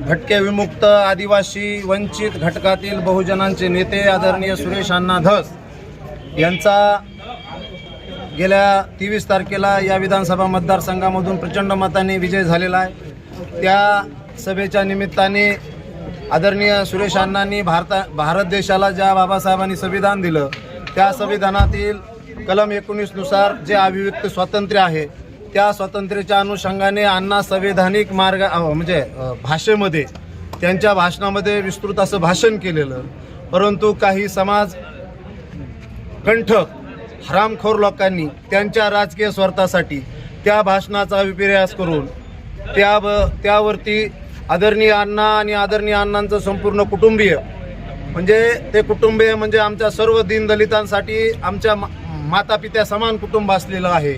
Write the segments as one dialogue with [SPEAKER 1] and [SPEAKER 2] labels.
[SPEAKER 1] भटके विमुक्त आदिवासी वंचित घटकातील बहुजनांचे नेते आदरणीय सुरेश अण्णा धस यांचा गेल्या तेवीस तारखेला या विधानसभा मतदारसंघामधून प्रचंड मताने विजय झालेला आहे. त्या सभेच्या निमित्ताने आदरणीय सुरेश अण्णांनी भारता भारत देशाला ज्या बाबासाहेबांनी संविधान दिलं त्या संविधानातील कलम एकोणीसनुसार जे अभिव्यक्त स्वातंत्र्य आहे त्या स्वातंत्र्याच्या अनुषंगाने अण्णा संवैधानिक मार्ग म्हणजे भाषेमध्ये त्यांच्या भाषणामध्ये विस्तृत असं भाषण केलेलं. परंतु काही समाज कंठक हरामखोर लोकांनी त्यांच्या राजकीय स्वार्थासाठी त्या भाषणाचा विपर्यास करून त्या त्यावरती आदरणीय अण्णा आणि आदरणीय अण्णांचं संपूर्ण कुटुंबीय म्हणजे ते कुटुंबीय म्हणजे आमच्या सर्व दीनदलितांसाठी आमच्या मा- मातापित्या समान कुटुंब असलेलं आहे.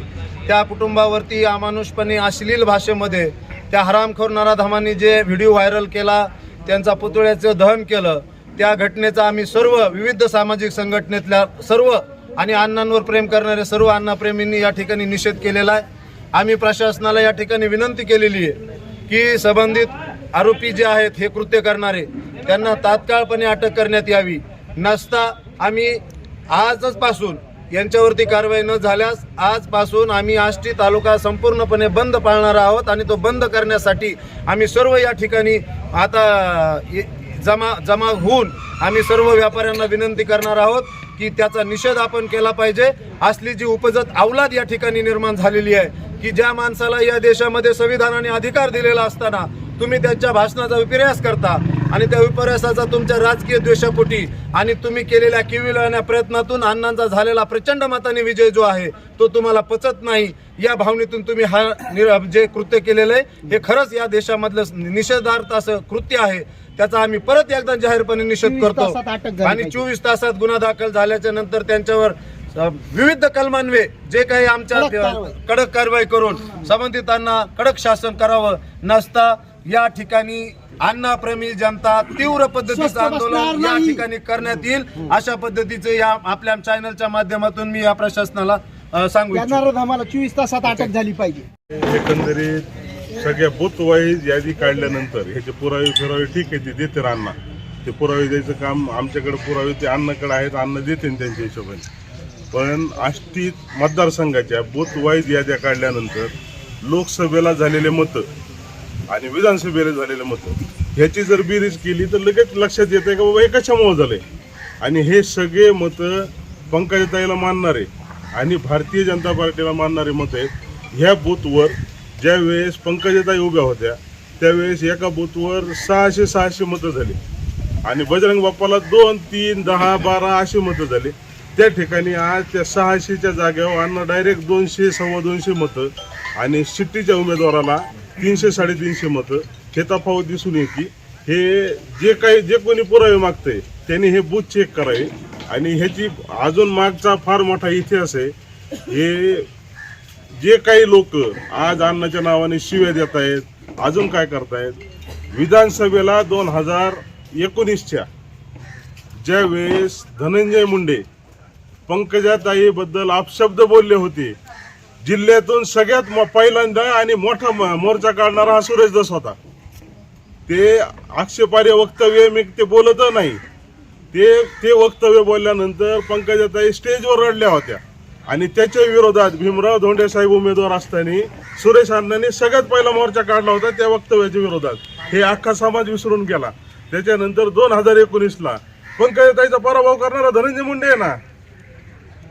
[SPEAKER 1] त्या कुटुंबावरती अमानुषपणे अश्लील भाषेमध्ये त्या हरामखोर नराधमांनी जे व्हिडिओ व्हायरल केला त्यांचा पुतळ्याचं दहन केलं त्या घटनेचा आम्ही सर्व विविध सामाजिक संघटनेतल्या सर्व आणि अण्णांवर प्रेम करणारे सर्व अण्णाप्रेमींनी या ठिकाणी निषेध केलेला आहे. आम्ही प्रशासनाला या ठिकाणी विनंती केलेली आहे की संबंधित आरोपी जे आहेत हे कृत्य करणारे त्यांना तात्काळपणे अटक करण्यात यावी. नसता आम्ही आजच पासून यांच्यावरती कारवाई न झाल्यास आजपासून आम्ही आष्टी तालुका संपूर्णपणे बंद पाळणार आहोत आणि तो बंद करण्यासाठी आम्ही सर्व या ठिकाणी आता जमा जमा होऊन आम्ही सर्व व्यापाऱ्यांना विनंती करणार आहोत की त्याचा निषेध आपण केला पाहिजे. असली जी उपजत अवलाद या ठिकाणी निर्माण झालेली आहे की ज्या माणसाला या देशामध्ये संविधानाने अधिकार दिलेला असताना तुम्ही त्यांच्या भाषणाचा विपर्यास करता आणि त्या विपर्यासाचा तुमच्या राजकीय द्वेषापोटी आणि तुम्ही केलेल्या किविलवण्या प्रयत्नातून अण्णांचा झालेला प्रचंड मताने विजय जो आहे तो तुम्हाला पचत नाही या भावनेतून तुम्ही हा निर- जे कृत्य केलेलं आहे हे खरंच या देशामधलं निषेधार्थ असं कृत्य आहे त्याचा आम्ही परत एकदा जाहीरपणे निषेध
[SPEAKER 2] 24 तासात
[SPEAKER 1] करतो आणि. चोवीस तासात गुन्हा दाखल झाल्याच्यानंतर त्यांच्यावर विविध कलमान्वे जे काही आमच्या.
[SPEAKER 2] कडक कारवाई
[SPEAKER 1] करून संबंधितांना कडक शासन करावं नसता या ठिकाणी अण्णाप्रेमी जनता तीव्र पद्धतीचं आंदोलन या. ठिकाणी करण्यात येईल. अशा पद्धतीचे या आपल्या चॅनलच्या माध्यमातून मी या प्रशासनाला सांगू
[SPEAKER 2] आम्हाला चोवीस तासात अटक झाली पाहिजे.
[SPEAKER 3] एकंदरीत सगळ्या बूथ वाईज यादी काढल्यानंतर ह्याचे पुरावे फिरावे ठीक आहे ते देते अण्णा ते पुरावे द्यायचं काम आमच्याकडे पुरावे ते अण्णाकडे आहेत अण्णा देते त्यांच्या हिशोबाने. पण आष्टी मतदारसंघाच्या बूथ वाईज याद्या काढल्यानंतर लोकसभेला झालेले मतं आणि विधानसभेला झालेलं मतं. ह्याची जर बेरीज केली तर लगेच लक्षात येते का बाबा हे कशामुळे झालंय? आणि हे सगळे मतं पंकजाताईला मानणारे आणि भारतीय जनता पार्टीला मानणारे मतं आहेत. ह्या बूथवर ज्या वेळेस पंकजताई उभ्या होत्या त्यावेळेस एका बूथवर सहाशे सहाशे मतं झाली. आणि बजरंग बाप्पाला दोन तीन दहा बारा अशी मतं झाली. त्या ठिकाणी आज त्या सहाशेच्या जागेवर अण्णा डायरेक्ट दोनशे सव्वा दोनशे मतं आणि शिट्टीच्या उमेदवाराला तीनशे साडेतीनशे मतं. हे तफावत दिसून येते हे जे काही जे कोणी पुरावे मागतंय त्यांनी हे बूथ चेक करावे. आणि ह्याची अजून मागचा फार मोठा इतिहास आहे. हे जे काही लोक आज अण्णाच्या नावाने शिव्या देत आहेत अजून काय करतायत? विधानसभेला दोन हजार एकोणीसच्या ज्यावेळेस धनंजय मुंडे पंकजाताईबद्दल अपशब्द बोलले होते जिल्ह्यातून सगळ्यात म- पहिल्यांदा आणि मोठा मोर्चा काढणारा हा सुरेश दस होता. ते आक्षेपार्ह वक्तव्य मी ते बोलत नाही. ते ते वक्तव्य बोलल्यानंतर पंकजाताई स्टेजवर रडल्या होत्या. आणि त्याच्या विरोधात भीमराव धोंडे साहेब उमेदवार असताना सुरेश अण्णांनी सगळ्यात पहिला मोर्चा काढला होता त्या वक्तव्याच्या विरोधात. हे अख्खा समाज विसरून गेला. त्याच्यानंतर दोन हजार एकोणीसला पंकजाताईचा पराभव करणारा धनंजय मुंडे आहे ना?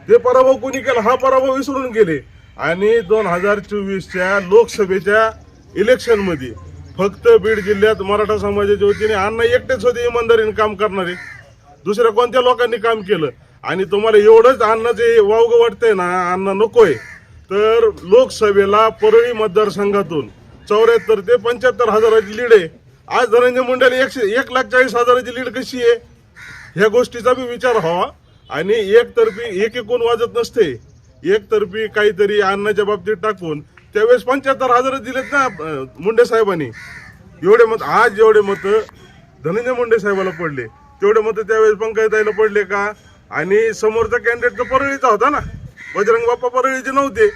[SPEAKER 3] ते पराभव कोणी केला? हा पराभव विसरून गेले. आणि दोन हजार चोवीसच्या लोकसभेच्या इलेक्शनमध्ये फक्त बीड जिल्ह्यात मराठा समाजाच्या वतीने अण्णा एकटेच होते इमानदारीने काम करणारे. दुसऱ्या कोणत्या लोकांनी काम केलं? आणि तुम्हाला एवढंच अण्णाचे वावग वाटतंय ना अण्णा नकोय. तर लोकसभेला परळी मतदारसंघातून चौऱ्याहत्तर ते पंच्याहत्तर हजाराची लीड आहे. आज धनंजय मुंडेला एकशे एक लाख चाळीस हजाराची लीड कशी आहे? ह्या गोष्टीचा बी विचार व्हावा. आणि एकतर्फी एक एकूण वाजत नसते. एकतर्फी काहीतरी अन्नाच्या बाबतीत टाकून त्यावेळेस पंच्याहत्तर हजार दिलेत ना मुंडे साहेबांनी. एवढे मत आज जेवढे मत धनंजय मुंडे साहेबाला पडले. तेवढे मत त्यावेळेस पंकजताईला पडले का? आणि समोरचा कॅन्डिडेट तर परळीचा होता ना. बजरंग बाप्पा परळीचे नव्हते.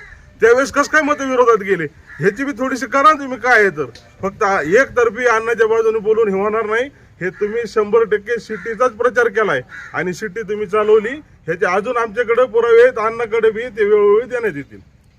[SPEAKER 3] त्यावेळेस कस काय मत विरोधात गेले? ह्याची बी थोडीशी करा तुम्ही काय आहे तर. फक्त एकतर्फी अन्नाच्या बाजूने बोलून हे होणार नाही. हे तुम्ही शंभर टक्के सिटीचाच प्रचार केलाय. आणि सिटी तुम्ही चालवली ह्याचे अजून आमच्याकडे पुरावे आहेत अन्नाकडे बी ते वेळोवेळी देण्यात येतील.